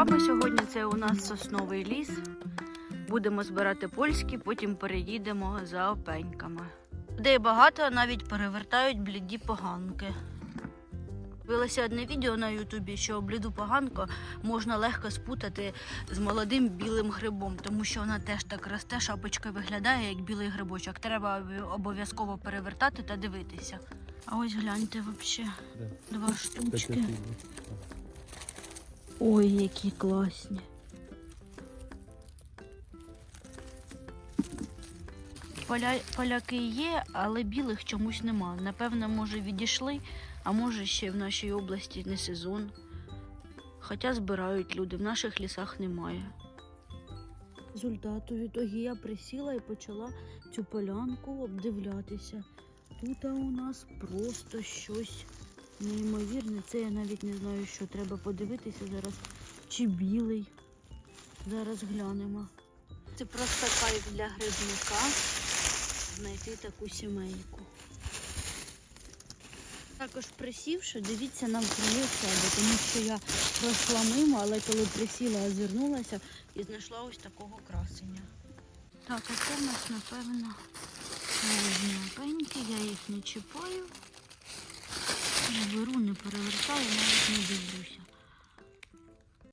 грибами сьогодні. Це у нас сосновий ліс. Будемо збирати польські, потім переїдемо за опеньками. Людей багато навіть перевертають бліді поганки. Дивилася одне відео на Ютубі, що бліду поганку можна легко спутати з молодим білим грибом, тому що вона теж так росте, шапочка виглядає як білий грибочок. Треба обов'язково перевертати та дивитися. А ось гляньте взагалі. Два штучки. Ой, які класні. Поля... Поляки є, але білих чомусь нема. Напевно, може відійшли, а може ще в нашій області не сезон. Хоча збирають люди, в наших лісах немає. Результату відтоді я присіла і почала цю полянку обдивлятися. Тут у нас просто щось неймовірне. Це я навіть не знаю, що треба подивитися зараз. Чи білий. Зараз глянемо. Це просто кайф для грибника знайти таку сімейку. Також присівши, дивіться нам навкруги себе, тому що я пройшла мимо, але коли присіла, озирнулася і знайшла ось такого красення. Так, а це в нас, напевно, опеньки, я їх не чіпаю. Перевертаю, навіть не дивлюся.